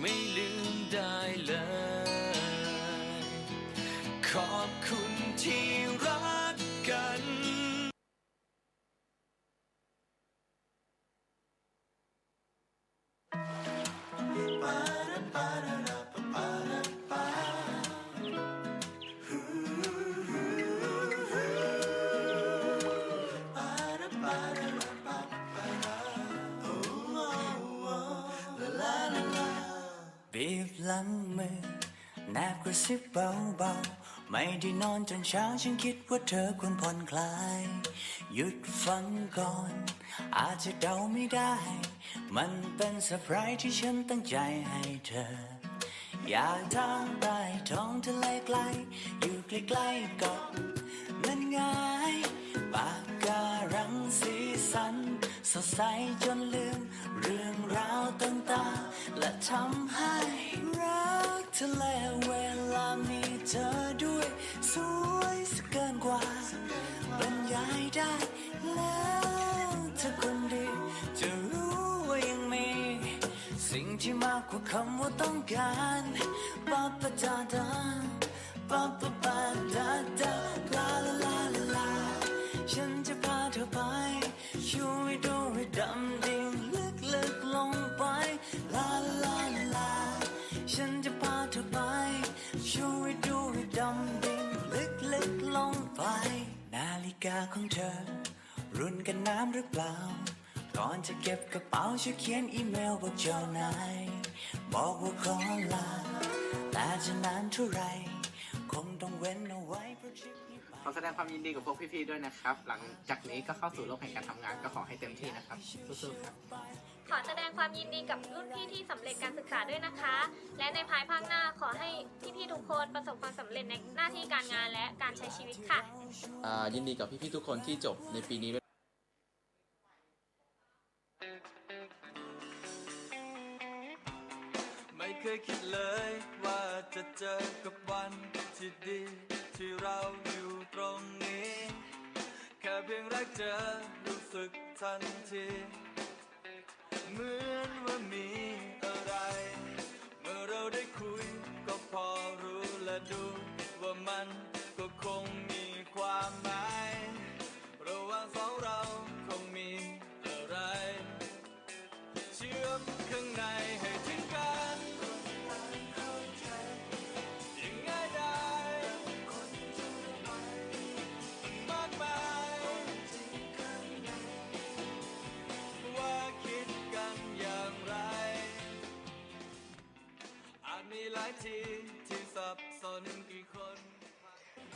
ไม่ลืมได้เลย ขอบคุณที่รัก กระซิบเบาๆ ไม่ได้นอนจนเช้าฉันคิดว่าเธอควรผ่อนคลาย หยุดฟังก่อน อาจจะเดาไม่ได้ มันเป็นเซอร์ไพรส์ที่ฉันตั้งใจให้เธอ อยากทางใต้ท้องทะเลไกล อยู่ใกล้ๆกับนั่นไงปากการังสีสัน สดใสจนลืม เรื่องราวต่างๆและทำให้รัก ทะเลเวลามีเธอด้วย สวยสกเกินกว่าบรรยายได้แล้วเธอคนดีจะรู้ว่ายังมี สิ่งที่มากกว่าคำว่าต้องการปาปะดาดาปาปะปาดาดาลาลาลาลาลาฉันจะพาเธอไปช่วยดูให้ดำดิ่งลึกลึกลงไปลาลาลาฉันจะ ดูให้ดำดิ่งลึกลึกลงไป นาฬิกาของเธอ รุ่นกันน้ำหรือเปล่า ก่อนจะเก็บกระเป๋าช่วยเขียนอีเมลบอกเจ้านายบอกว่าขอลาแต่จะนานเท่าไรคงต้องเว้นเอาไว้เพราะทริปนี้ไปขอแสดงความยินดีกับพวกพี่ๆด้วยนะครับ หลังจากนี้ก็เข้าสู่โลกแห่งการทำงานก็ขอให้เต็มที่นะครับสู้ๆครับ ขอแสดงความยินดีกับรุ่นพี่ที่สำเร็จการศึกษาด้วยนะคะ และในภายภาคหน้าขอให้พี่ๆทุกคนประสบความสำเร็จในหน้าที่การงานและการใช้ชีวิตค่ะ อ่ายินดีกับพี่ๆทุกคนที่จบในปีนี้ด้วยไม่เคยคิดเลยว่าจะเจอกับวันที่ดีที่เราอยู่ตรงนี้ แค่เพียงแรกเจอรู้สึกทันที เหมือนว่ามีอะไร เมื่อเราได้คุยก็พอรู้และดูว่ามันก็คงมีความหมายระหว่างสองเราคงมีอะไร เชื่อมข้างใน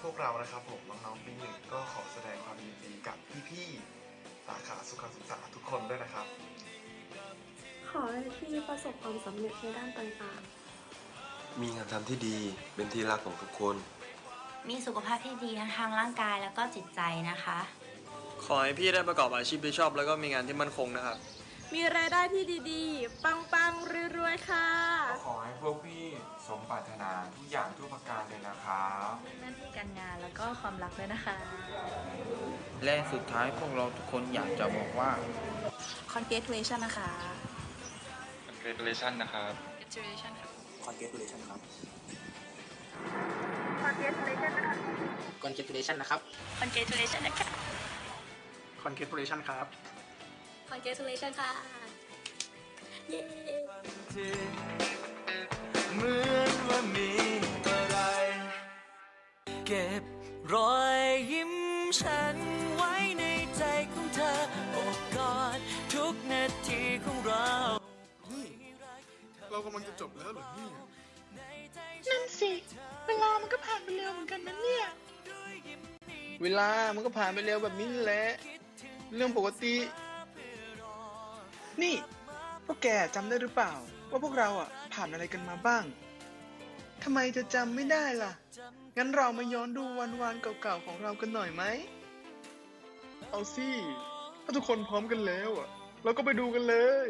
พวกเรานะครับผมน้องๆปีหนึ่งก็ขอแสดงความยินดีกับพี่ๆสาขาสุขศึกษาทุกคนด้วยนะครับ ขอให้พี่ประสบความสำเร็จในด้านต่างมีงานทำที่ดีเป็นที่รักของทุกคน มีสุขภาพที่ดีทั้งทางร่างกายแล้วก็จิตใจนะคะ ขอให้พี่ได้ประกอบอาชีพที่ชอบแล้วก็มีงานที่มั่นคงนะครับๆ มีรายได้ที่ดีๆ ปังๆรวยๆค่ะขอให้พวกพี่สมปรารถนาทุกอย่างทุกประการเลยนะครับหน้าที่การงานแล้วก็ความรักด้วยนะคะ และสุดท้ายพวกเราทุกคนอยากจะบอกว่า congratulation นะคะ Congratulation นะครับ congratulation ค่ะ Congratulation ครับ congratulation นะครับ congratulation นะคะ congratulation ครับ congratulation ค่ะ เย้ทีเหมือนว่ามีอะไร เก็บรอยยิ้มฉันไว้ในใจของเธอโอบกอดทุกนาทีของเราเรากำลังจะจบแล้วเหรอเนี่ยนั่นสิ เวลามันก็ผ่านไปเร็วเหมือนกันนะเนี่ย เวลามันก็ผ่านไปเร็วแบบนี้แหละ เรื่องปกติ นี่ พวกแกจำได้หรือเปล่า ว่าพวกเราอะผ่านอะไรกันมาบ้างทำไมจะจำไม่ได้ล่ะ งั้นเรามาย้อนดูวันวานๆเก่าๆของเรากันหน่อยไหม เอาสิ ถ้าทุกคนพร้อมกันแล้วอะ เราก็ไปดูกันเลย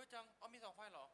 อะจัง เอามีสองไฟล์เหรอ